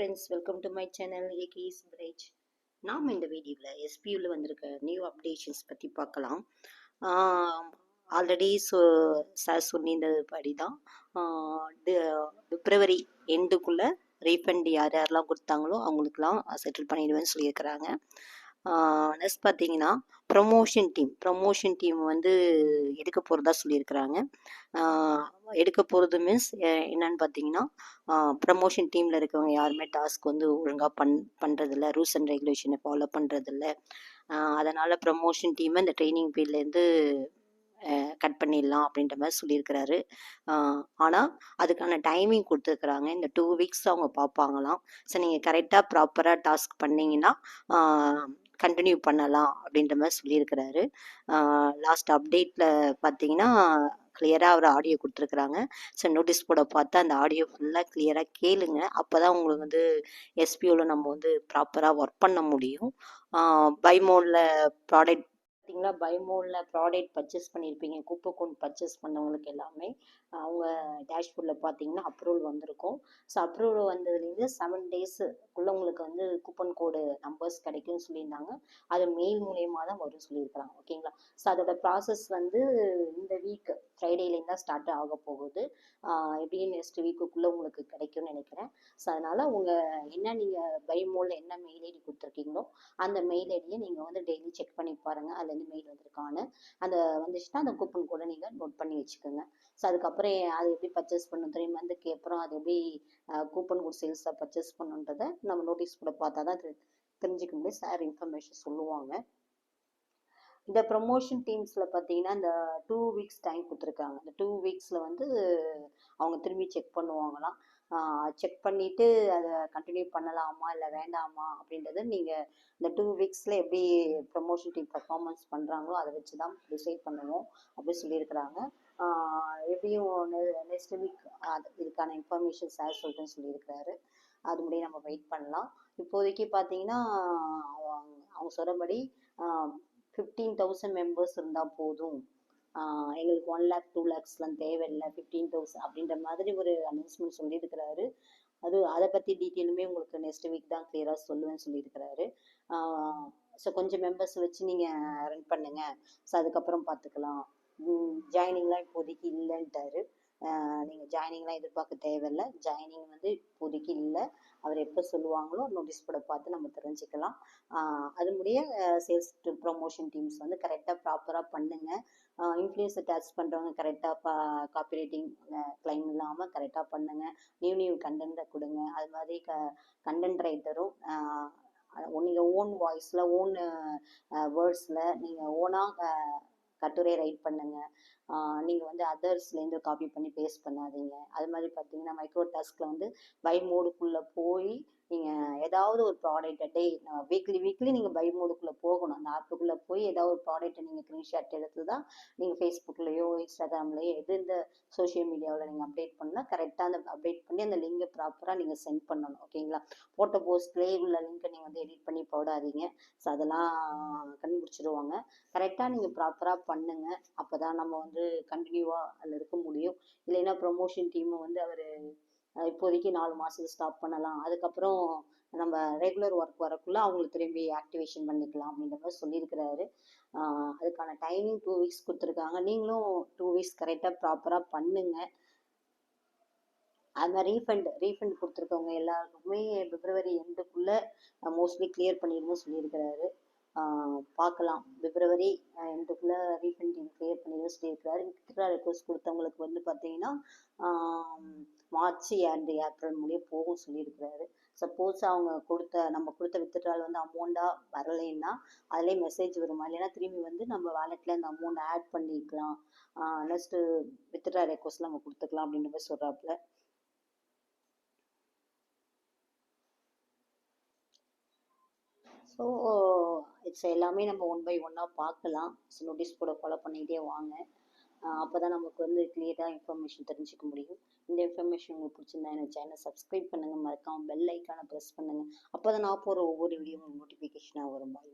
Friends welcome to my channel ஏகேஸ் பிரைஜ் நாம் இந்த வீடியோவில் எஸ்பியூவில் வந்திருக்க நியூ அப்டேஷன்ஸ் பற்றி பார்க்கலாம். ஆல்ரெடி சொ சார் சொல்லியிருந்தபடி தான் பிப்ரவரி எண்டுக்குள்ளே ரீஃபண்ட் யார் யாரெல்லாம் கொடுத்தாங்களோ அவங்களுக்குலாம் செட்டில் பண்ணிடுவேன்னு சொல்லியிருக்கிறாங்க. நெக்ஸ்ட் பார்த்தீங்கன்னா ப்ரமோஷன் டீம் ப்ரமோஷன் டீம் வந்து எடுக்க போகிறதா சொல்லியிருக்கிறாங்க. எடுக்க போகிறது மீன்ஸ் என்னன்னு பார்த்தீங்கன்னா ப்ரமோஷன் டீமில் இருக்கவங்க யாருமே டாஸ்க் வந்து ஒழுங்காக பண் பண்ணுறதில்ல ரூல்ஸ் அண்ட் ரெகுலேஷனை ஃபாலோ பண்ணுறதில்ல அதனால் ப்ரமோஷன் டீமை இந்த ட்ரைனிங் பீரியட்லேருந்து கட் பண்ணிடலாம் அப்படின்ற மாதிரி சொல்லியிருக்கிறாரு. ஆனால் அதுக்கான டைமிங் கொடுத்துருக்குறாங்க. இந்த டூ வீக்ஸ் அவங்க பார்ப்பாங்களாம் ஸோ நீங்கள் கரெக்டாக ப்ராப்பராக டாஸ்க் பண்ணிங்கன்னா கண்டினியூ பண்ணலாம் அப்படின்ற மாதிரி சொல்லியிருக்கிறாரு. லாஸ்ட் அப்டேட்டில் பார்த்தீங்கன்னா கிளியராக அவர் ஆடியோ கொடுத்துருக்குறாங்க. ஸோ நோட்டீஸ் போட பார்த்தா அந்த ஆடியோ ஃபுல்லாக கிளியராக கேளுங்க. அப்போ தான் உங்களுக்கு வந்து எஸ்பிஓவில் நம்ம வந்து ப்ராப்பராக ஒர்க் பண்ண முடியும். பைமோடில் ப்ராடக்ட் பார்த்தீங்கன்னா பைமோனில் ப்ராடக்ட் பர்ச்சேஸ் பண்ணியிருப்பீங்க கூப்பன் கோட் பர்ச்சேஸ் பண்ணவங்களுக்கு எல்லாமே அவங்க டேஷ்போர்டில் பார்த்தீங்கன்னா அப்ரூவல் வந்திருக்கும். ஸோ அப்ரூவல் வந்ததுலேருந்து செவன் டேஸுக்குள்ளே உங்களுக்கு வந்து கூப்பன் கோடு நம்பர்ஸ் கிடைக்கும்னு சொல்லியிருந்தாங்க. அது மெயில் மூலயமா தான் வரும் சொல்லியிருக்கிறாங்க. ஓகேங்களா ஸோ அதோட ப்ராசஸ் வந்து இந்த வீக் ஃப்ரைடேலேருந்து தான் ஸ்டார்ட் ஆக போகுது. எப்படியும் நெக்ஸ்ட் வீக்குக்குள்ளே உங்களுக்கு கிடைக்கும்னு நினைக்கிறேன். ஸோ அதனால் உங்கள் என்ன நீங்கள் பைமோலில் என்ன மெயில் ஐடி கொடுத்துருக்கீங்களோ அந்த மெயில் ஐடியை நீங்கள் வந்து டெய்லி செக் பண்ணி பாருங்கள் அதில் வந்து மெயில் வந்திருக்கான்னு அந்த வந்துச்சுன்னா அந்த கூப்பன் கூட நீங்கள் நோட் பண்ணி வச்சுக்கோங்க. ஸோ அதுக்கப்புறம் அது எப்படி பர்ச்சேஸ் பண்ணணும் த்ரீ மந்த்துக்கு அப்புறம் அது எப்படி கூப்பன் கூட சேல்ஸாக பர்ச்சேஸ் பண்ணுன்றதை நம்ம நோட்டீஸ் கூட பார்த்தா தான் தெரிஞ்சுக்க முடியும். சார் இன்ஃபர்மேஷன் சொல்லுவாங்க. இந்த ப்ரொமோஷன் டீம்ஸில் பார்த்தீங்கன்னா இந்த டூ வீக்ஸ் டைம் கொடுத்துருக்காங்க. இந்த டூ வீக்ஸில் வந்து அவங்க திரும்பி செக் பண்ணுவாங்களாம். செக் பண்ணிவிட்டு அதை கண்டினியூ பண்ணலாமா இல்லை வேண்டாமா அப்படின்றத நீங்கள் இந்த டூ வீக்ஸில் எப்படி ப்ரொமோஷன் டீம் பர்ஃபார்மன்ஸ் பண்ணுறாங்களோ அதை வச்சு தான் டிசைட் பண்ணுவோம் அப்படின்னு சொல்லியிருக்கிறாங்க. எப்படியும் நெக்ஸ்ட் வீக் அது இதுக்கான இன்ஃபர்மேஷன் சார் சொல்லிட்டுன்னு சொல்லியிருக்கிறாரு. அது முடிய நம்ம வெயிட் பண்ணலாம். இப்போதைக்கு பார்த்தீங்கன்னா அவங்க சொல்கிறபடி ஃபிஃப்டீன் தௌசண்ட் மெம்பர்ஸ் இருந்தால் போதும். எங்களுக்கு ஒன் லேக் டூ லேக்ஸ்லாம் தேவையில்லை ஃபிஃப்டீன் தௌசண்ட் அப்படின்ற மாதிரி ஒரு அனௌன்ஸ்மெண்ட் சொல்லியிருக்கிறாரு. அது அதை பற்றி டீட்டெயிலுமே உங்களுக்கு நெக்ஸ்ட் வீக் தான் கிளியராக சொல்லுவேன்னு சொல்லியிருக்கிறாரு. ஸோ கொஞ்சம் மெம்பர்ஸ் வச்சு நீங்கள் ரன் பண்ணுங்கள் ஸோ அதுக்கப்புறம் பார்த்துக்கலாம். ஜாயினிங்லாம் இப்போதைக்கு இல்லைன்ட்டாரு. நீங்கள் ஜாயினிங்லாம் எதிர்பார்க்க தேவையில்லை. ஜாயினிங் வந்து இப்போதைக்கு இல்லை. அவர் எப்போ சொல்லுவாங்களோ நோட்டீஸ் போர்டை பார்த்து நம்ம தெரிஞ்சுக்கலாம். அது முடிய சேல்ஸ் ப்ரொமோஷன் டீம்ஸ் வந்து கரெக்டாக ப்ராப்பராக பண்ணுங்கள் இன்ஃப்ளூயன்ஸ் டச் பண்ணுறவங்க கரெக்டாக பா காப்பிரைட்டிங் கிளைம் இல்லாமல் கரெக்டாக பண்ணுங்கள் நியூ நியூ கண்டென்ட்டை கொடுங்க. அது மாதிரி க கண்டென்ட் ரைட்டரும் நீங்கள் ஓன் வாய்ஸில் ஓன் வேர்ட்ஸில் நீங்கள் ஓனாக கட்டுரை ரைட் பண்ணுங்கள் நீங்கள் வந்து அதர்ஸ்லேருந்து காப்பி பண்ணி பேஸ்ட் பண்ணாதீங்க. அது மாதிரி பார்த்தீங்கன்னா மைக்ரோ டாஸ்கில் வந்து பை மோடுக்குள்ளே போய் நீங்கள் ஏதாவது ஒரு ப்ராடக்ட்டை டே வீக்லி வீக்லி நீங்கள் பை மோடுக்குள்ளே போகணும். அந்த ஆப்புக்குள்ளே போய் ஏதாவது ஒரு ப்ராடக்ட்டை நீங்கள் ஸ்க்ரீன்ஷாட் எடுத்து தான் நீங்கள் ஃபேஸ்புக்லேயோ இன்ஸ்டாகிராம்லேயோ எது இந்த சோஷியல் மீடியாவில் நீங்கள் அப்டேட் பண்ணால் கரெக்டாக அந்த அப்டேட் பண்ணி அந்த லிங்கை ப்ராப்பராக நீங்கள் சென்ட் பண்ணணும். ஓகேங்களா போட்டோ போஸ்ட்லேயே உள்ள லிங்கை நீங்கள் வந்து எடிட் பண்ணி போடாதீங்க. ஸோ அதெல்லாம் கண்டுபிடிச்சிருவாங்க. கரெக்டாக நீங்கள் ப்ராப்பராக பண்ணுங்கள் அப்போ தான் நம்ம வந்து கண்டினியூவாக அதில் இருக்க முடியும். இல்லைன்னா ப்ரொமோஷன் டீமை வந்து அவர் இப்போதைக்கு நாலு மாதத்துக்கு ஸ்டாப் பண்ணலாம். அதுக்கப்புறம் நம்ம ரெகுலர் ஒர்க் வரக்குள்ள அவங்களுக்கு திரும்பி ஆக்டிவேஷன் பண்ணிக்கலாம் அப்படின்ற மாதிரி சொல்லியிருக்கிறாரு. அதுக்கான டைமிங் டூ வீக்ஸ் கொடுத்துருக்காங்க. நீங்களும் டூ வீக்ஸ் கரெக்டாக ப்ராப்பராக பண்ணுங்க. அது மாதிரி ரீஃபண்ட் ரீஃபண்ட் கொடுத்துருக்கவங்க எல்லாருக்குமே பிப்ரவரி எண்டுக்குள்ளே மோஸ்ட்லி கிளியர் பண்ணிடுன்னு சொல்லியிருக்கிறாரு. பார்க்கலாம். பிப்ரவரி எண்டுக்குள்ளே ரீஃபண்ட் டீம் கிளியர் பண்ணிடுன்னு இருக்கிறாரு வித்ட்ரா ரெக்வஸ்ட் கொடுத்தவங்களுக்கு வந்து பார்த்தீங்கன்னா மார்ச் அண்ட் ஏப்ரல் முடிய போகும் சொல்லியிருக்கிறாரு. சப்போஸ் அவங்க கொடுத்த நம்ம கொடுத்த வித்ட்ரால் வந்து அமௌண்ட்டாக வரலைன்னா அதிலே மெசேஜ் வருமா? இல்லைன்னா திரும்பி வந்து நம்ம வேலெட்டில் அந்த அமௌண்ட் ஆட் பண்ணிக்கலாம். நெக்ஸ்ட்டு வித்ட்ரா ரெக்வஸ்ட் நம்ம கொடுத்துக்கலாம் அப்படின்ற மாதிரி சொல்கிறாப்புல ஸோ இட்ஸ் எல்லாமே நம்ம ஒன் பை ஒன்னாக பார்க்கலாம். ஸோ நோட்டீஸ் போர்டை ஃபாலோ பண்ணிகிட்டே வாங்க. அப்போ தான் நமக்கு வந்து கிளியராக இன்ஃபர்மேஷன் தெரிஞ்சுக்க முடியும். இந்த இன்ஃபர்மேஷன் உங்களுக்கு பிடிச்சிருந்தா எனக்கு சேனல் சப்ஸ்கிரைப் பண்ணுங்கள் மறக்காமல் பெல் ஐக்கானை ப்ரெஸ் பண்ணுங்கள் அப்போ தான் நான் போகிற ஒவ்வொரு வீடியோ உங்களுக்கு நோட்டிஃபிகேஷனாக வரும். பாய்